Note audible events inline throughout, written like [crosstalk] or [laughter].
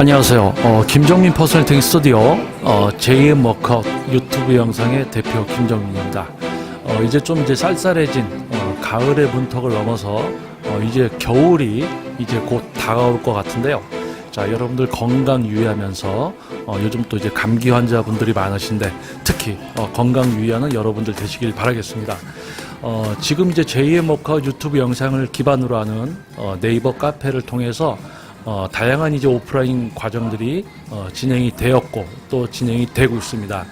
안녕하세요. 어, 김정민 퍼스널 팅 스튜디오 어, JM 워크아웃 유튜브 영상의 대표 김정민입니다. 어, 이제 좀 이제 쌀쌀해진 어, 가을의 문턱을 넘어서 어, 이제 겨울이 이제 곧 다가올 것 같은데요. 자, 여러분들 건강 유의하면서 어, 요즘 또 이제 감기 환자분들이 많으신데 특히 어, 건강 유의하는 여러분들 되시길 바라겠습니다. 어, 지금 이제 JM 워크아웃 유튜브 영상을 기반으로 하는 어, 네이버 카페를 통해서 어, 다양한 이제 오프라인 과정들이 어, 진행이 되었고 또 진행이 되고 있습니다.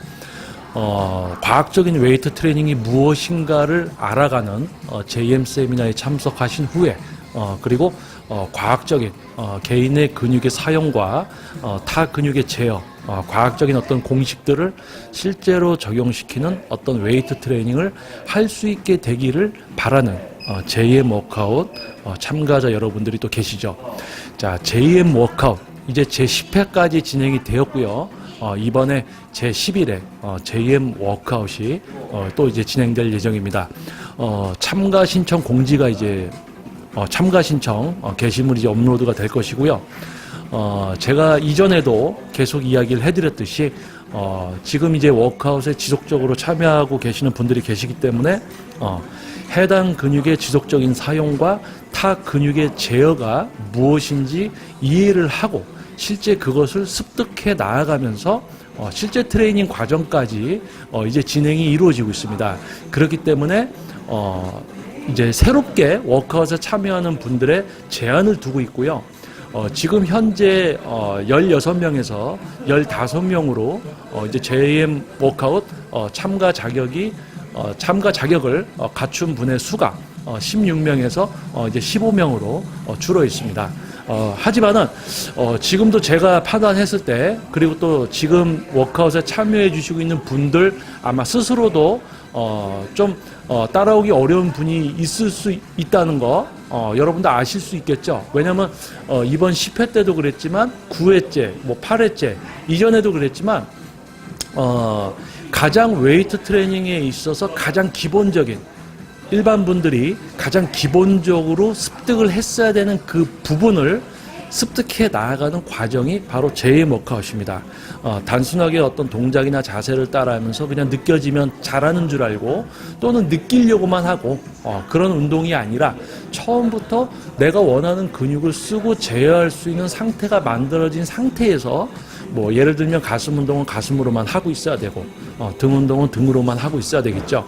어, 과학적인 웨이트 트레이닝이 무엇인가를 알아가는 어, JM 세미나에 참석하신 후에 어, 그리고 어, 과학적인 어, 개인의 근육의 사용과 어, 타 근육의 제어, 어, 과학적인 어떤 공식들을 실제로 적용시키는 어떤 웨이트 트레이닝을 할 수 있게 되기를 바라는 어, JM 워크아웃 어, 참가자 여러분들이 또 계시죠. 자, JM 워크아웃 이제 제 10회까지 진행이 되었고요. 어, 이번에 제 11회 어, JM 워크아웃이 어, 또 이제 진행될 예정입니다. 어, 참가 신청 공지가 이제 어, 참가 신청 어, 게시물이 이제 업로드가 될 것이고요. 어, 제가 이전에도 계속 이야기를 해드렸듯이 어, 지금 이제 워크아웃에 지속적으로 참여하고 계시는 분들이 계시기 때문에 어, 해당 근육의 지속적인 사용과 타 근육의 제어가 무엇인지 이해를 하고 실제 그것을 습득해 나아가면서 어, 실제 트레이닝 과정까지 어, 이제 진행이 이루어지고 있습니다. 그렇기 때문에 어, 이제 새롭게 워크아웃에 참여하는 분들의 제한을 두고 있고요. 어, 지금 현재 어, 16명에서 15명으로 어, 이제 JM 워크아웃 어, 참가 자격이 어, 참가 자격을 어, 갖춘 분의 수가 어, 16명에서 어, 이제 15명으로 어, 줄어 있습니다. 어, 하지만은 어, 지금도 제가 판단했을 때 그리고 또 지금 워크아웃에 참여해 주시고 있는 분들 아마 스스로도 어, 좀 어, 따라오기 어려운 분이 있을 수 있다는 거 어, 여러분도 아실 수 있겠죠. 왜냐하면 어, 이번 10회 때도 그랬지만 9회째, 뭐 8회째 이전에도 그랬지만 어, 가장 웨이트 트레이닝에 있어서 가장 기본적인 일반 분들이 가장 기본적으로 습득을 했어야 되는 그 부분을 습득해 나아가는 과정이 바로 JM 워크아웃입니다. 어, 단순하게 어떤 동작이나 자세를 따라하면서 그냥 느껴지면 잘하는 줄 알고 또는 느끼려고만 하고 어, 그런 운동이 아니라 처음부터 내가 원하는 근육을 쓰고 제어할 수 있는 상태가 만들어진 상태에서 뭐 예를 들면 가슴 운동은 가슴으로만 하고 있어야 되고 어, 등 운동은 등으로만 하고 있어야 되겠죠.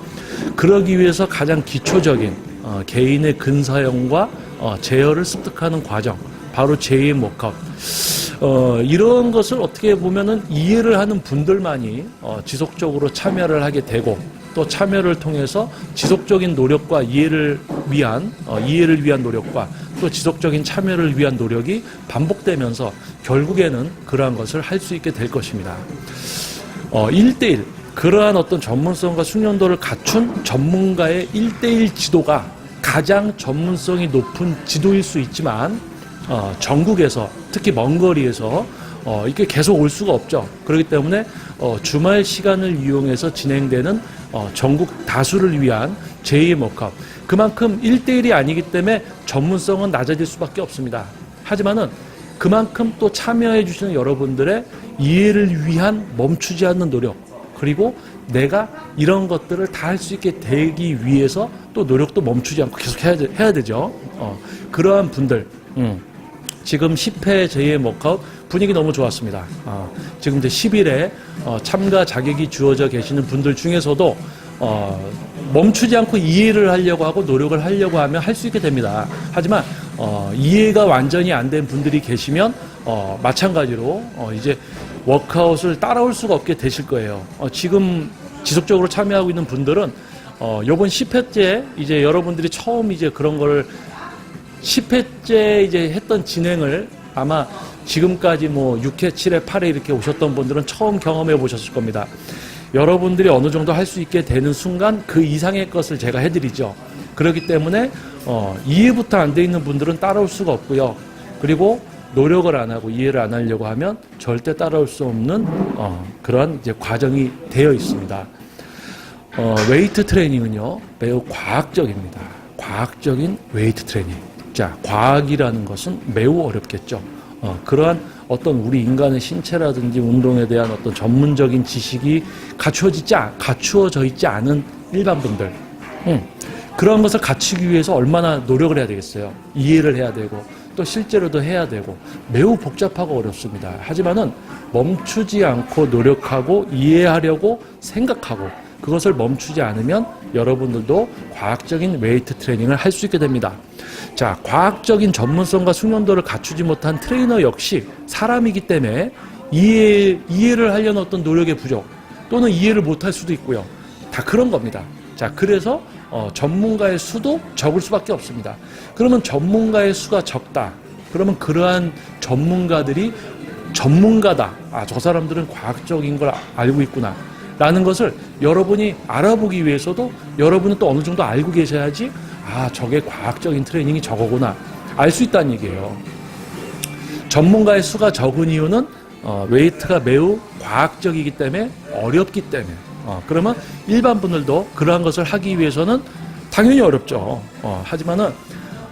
그러기 위해서 가장 기초적인 어, 개인의 근사형과 어, 제어를 습득하는 과정 바로 JM 워크아웃. 어, 이런 것을 어떻게 보면은 이해를 하는 분들만이 어, 지속적으로 참여를 하게 되고 또 참여를 통해서 지속적인 노력과 이해를 위한 어, 이해를 위한 노력과 또 지속적인 참여를 위한 노력이 반복되면서 결국에는 그러한 것을 할 수 있게 될 것입니다. 어, 1대1 그러한 어떤 전문성과 숙련도를 갖춘 전문가의 1대1 지도가 가장 전문성이 높은 지도일 수 있지만 어, 전국에서 특히 먼 거리에서 어, 이게 계속 올 수가 없죠. 그렇기 때문에 어, 주말 시간을 이용해서 진행되는 어, 전국 다수를 위한 제2의 워크아웃. 그만큼 1대1이 아니기 때문에 전문성은 낮아질 수밖에 없습니다. 하지만은 그만큼 또 참여해 주시는 여러분들의 이해를 위한 멈추지 않는 노력 그리고 내가 이런 것들을 다 할 수 있게 되기 위해서 또 노력도 멈추지 않고 계속 해야, 되, 해야 되죠. 어, 그러한 분들 음. 지금 10회 제2의 워크아웃 분위기 너무 좋았습니다. 어, 지금 이제 10일에 어, 참가 자격이 주어져 계시는 분들 중에서도 어, 멈추지 않고 이해를 하려고 하고 노력을 하려고 하면 할 수 있게 됩니다. 하지만 어, 이해가 완전히 안 된 분들이 계시면 어, 마찬가지로 어, 이제 워크아웃을 따라올 수가 없게 되실 거예요. 어, 지금 지속적으로 참여하고 있는 분들은 어, 요번 10회째 이제 여러분들이 처음 이제 그런 거를 10회째 이제 했던 진행을 아마 지금까지 뭐 6회, 7회, 8회 이렇게 오셨던 분들은 처음 경험해 보셨을 겁니다. 여러분들이 어느 정도 할 수 있게 되는 순간 그 이상의 것을 제가 해드리죠. 그렇기 때문에 어, 이해부터 안 돼 있는 분들은 따라올 수가 없고요. 그리고 노력을 안 하고 이해를 안 하려고 하면 절대 따라올 수 없는 어, 그런 이제 과정이 되어 있습니다. 어, 웨이트 트레이닝은요 매우 과학적입니다. 과학적인 웨이트 트레이닝. 자, 과학이라는 것은 매우 어렵겠죠. 어, 그러한 어떤 우리 인간의 신체라든지 운동에 대한 어떤 전문적인 지식이 갖추어지지 않- 갖추어져 있지 않은 일반 분들 음, 그런 것을 갖추기 위해서 얼마나 노력을 해야 되겠어요. 이해를 해야 되고 또 실제로도 해야 되고 매우 복잡하고 어렵습니다. 하지만은 멈추지 않고 노력하고 이해하려고 생각하고 그것을 멈추지 않으면 여러분들도 과학적인 웨이트 트레이닝을 할 수 있게 됩니다. 자, 과학적인 전문성과 숙련도를 갖추지 못한 트레이너 역시 사람이기 때문에 이해, 이해를 하려는 어떤 노력의 부족 또는 이해를 못할 수도 있고요. 다 그런 겁니다. 자, 그래서 어, 전문가의 수도 적을 수밖에 없습니다. 그러면 전문가의 수가 적다. 그러면 그러한 전문가들이 전문가다. 아, 저 사람들은 과학적인 걸 알고 있구나. 라는 것을 여러분이 알아보기 위해서도 여러분은 또 어느 정도 알고 계셔야지 아, 저게 과학적인 트레이닝이 저거구나. 알 수 있다는 얘기예요. 전문가의 수가 적은 이유는 어, 웨이트가 매우 과학적이기 때문에 어렵기 때문에 어, 그러면 일반 분들도 그러한 것을 하기 위해서는 당연히 어렵죠. 어, 하지만은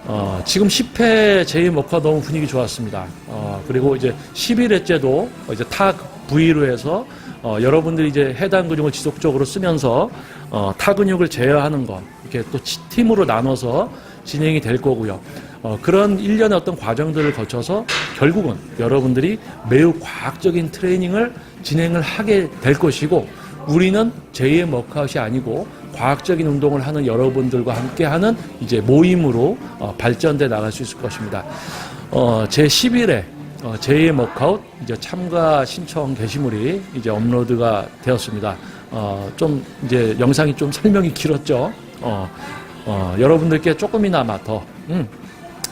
어, 지금 10회 제2 목화 너무 분위기 좋았습니다. 어, 그리고 이제 11회째도 이제 타 부위로 해서 어, 여러분들이 이제 해당 근육을 지속적으로 쓰면서 어, 타 근육을 제어하는 것 이렇게 또 치- 팀으로 나눠서 진행이 될 거고요. 어, 그런 일련의 어떤 과정들을 거쳐서 결국은 여러분들이 매우 과학적인 트레이닝을 진행을 하게 될 것이고 우리는 제2의 워크아웃이 아니고 과학적인 운동을 하는 여러분들과 함께 하는 이제 모임으로 어, 발전돼 나갈 수 있을 것입니다. 어, 제 10일에 어, 제2의 워크아웃 이제 참가 신청 게시물이 이제 업로드가 되었습니다. 어, 좀 이제 영상이 좀 설명이 길었죠. 어, 어, 여러분들께 조금이나마 더 음,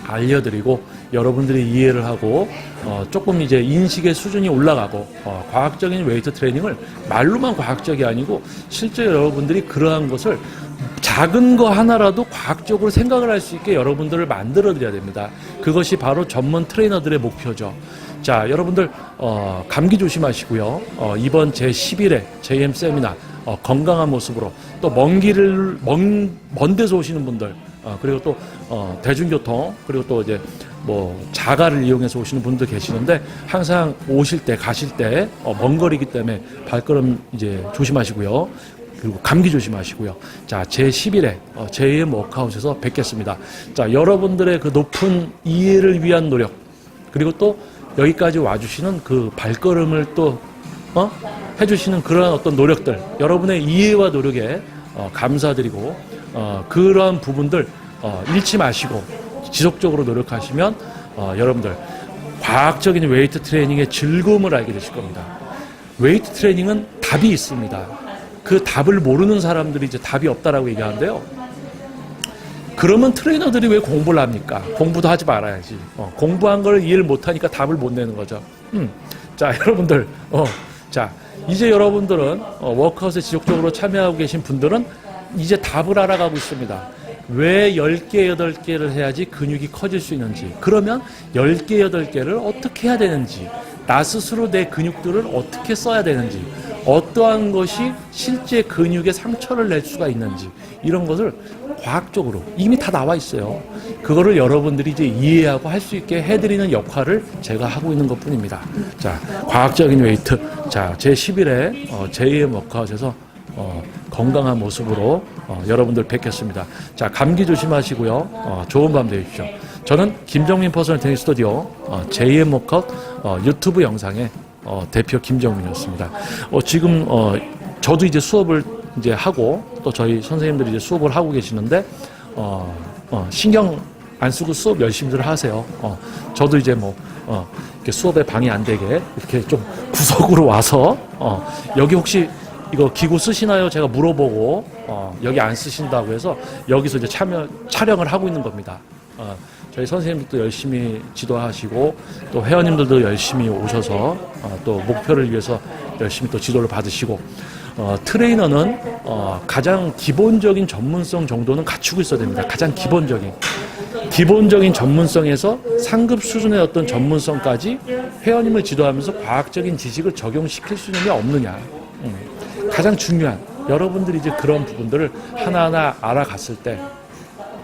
알려드리고 여러분들이 이해를 하고 어, 조금 이제 인식의 수준이 올라가고 어, 과학적인 웨이트 트레이닝을 말로만 과학적이 아니고 실제 여러분들이 그러한 것을 작은 거 하나라도 과학적으로 생각을 할 수 있게 여러분들을 만들어 드려야 됩니다. 그것이 바로 전문 트레이너들의 목표죠. 자, 여러분들 어, 감기 조심하시고요. 어, 이번 제 10일에 JM 세미나 어, 건강한 모습으로 또 먼 길을 먼, 먼 데서 오시는 분들 어, 그리고 또 어, 대중교통 그리고 또 이제 뭐 자가를 이용해서 오시는 분들 계시는데 항상 오실 때 가실 때 어, 먼 거리기 때문에 발걸음 이제 조심하시고요. 그리고 감기 조심하시고요. 자, 제 10일에 어, 제2의 워크아웃에서 뵙겠습니다. 자, 여러분들의 그 높은 이해를 위한 노력 그리고 또 여기까지 와주시는 그 발걸음을 또 어? 해주시는 그런 어떤 노력들, 여러분의 이해와 노력에 어, 감사드리고 어, 그러한 부분들 어, 잃지 마시고 지속적으로 노력하시면 어, 여러분들 과학적인 웨이트 트레이닝의 즐거움을 알게 되실 겁니다. 웨이트 트레이닝은 답이 있습니다. 그 답을 모르는 사람들이 이제 답이 없다라고 얘기하는데요. 그러면 트레이너들이 왜 공부를 합니까? 공부도 하지 말아야지. 어, 공부한 걸 이해를 못하니까 답을 못 내는 거죠. 음. 자, [laughs] 여러분들, 어, 자, 이제 여러분들은 어, 워크아웃에 지속적으로 참여하고 계신 분들은 이제 답을 알아가고 있습니다. 왜 10개, 8개를 해야지 근육이 커질 수 있는지, 그러면 10개, 8개를 어떻게 해야 되는지, 나 스스로 내 근육들을 어떻게 써야 되는지, 어떠한 것이 실제 근육에 상처를 낼 수가 있는지, 이런 것을 과학적으로 이미 다 나와 있어요. 그거를 여러분들이 이제 이해하고 할 수 있게 해드리는 역할을 제가 하고 있는 것 뿐입니다. 자, 과학적인 웨이트. 자, 제 10일에 어, 제2의 워크아웃에서 어, 건강한 모습으로 어, 여러분들 뵙겠습니다. 자, 감기 조심하시고요. 어, 좋은 밤 되십시오. 저는 김정민 퍼스널 테니스 스튜디오 어, 제2의 워크아웃 어, 유튜브 영상의 어, 대표 김정민이었습니다. 어, 지금 어, 저도 이제 수업을 이제 하고 또 저희 선생님들이 이제 수업을 하고 계시는데 어, 어, 신경 안 쓰고 수업 열심히들 하세요. 어, 저도 이제 뭐 어, 이렇게 수업에 방해 안 되게 이렇게 좀 구석으로 와서 어, 여기 혹시 이거 기구 쓰시나요? 제가 물어보고 어, 여기 안 쓰신다고 해서 여기서 이제 참여 촬영을 하고 있는 겁니다. 어, 저희 선생님들도 열심히 지도하시고 또 회원님들도 열심히 오셔서 어, 또 목표를 위해서 열심히 또 지도를 받으시고 어, 트레이너는 어, 가장 기본적인 전문성 정도는 갖추고 있어야 됩니다. 가장 기본적인 기본적인 전문성에서 상급 수준의 어떤 전문성까지 회원님을 지도하면서 과학적인 지식을 적용시킬 수게 없느냐. 음, 가장 중요한 여러분들이 이제 그런 부분들을 하나하나 알아갔을 때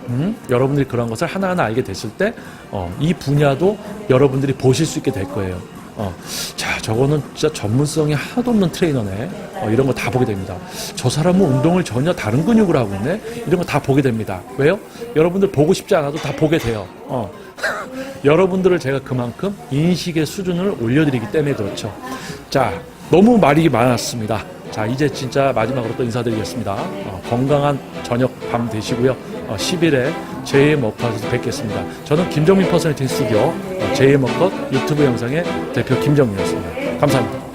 음? 여러분들이 그런 것을 하나하나 알게 됐을 때, 어, 이 분야도 여러분들이 보실 수 있게 될 거예요. 어, 자, 저거는 진짜 전문성이 하나도 없는 트레이너네. 어, 이런 거 다 보게 됩니다. 저 사람은 운동을 전혀 다른 근육으로 하고 있네. 이런 거 다 보게 됩니다. 왜요? 여러분들 보고 싶지 않아도 다 보게 돼요. 어. [laughs] 여러분들을 제가 그만큼 인식의 수준을 올려드리기 때문에 그렇죠. 자, 너무 말이 많았습니다. 자, 이제 진짜 마지막으로 또 인사드리겠습니다. 어, 건강한 저녁 밤 되시고요. 어, 10일에 제이의 머컷에서 뵙겠습니다. 저는 김정민 퍼스널 팅 스튜디오 어, 제이의 머컷 유튜브 영상의 대표 김정민이었습니다. 감사합니다.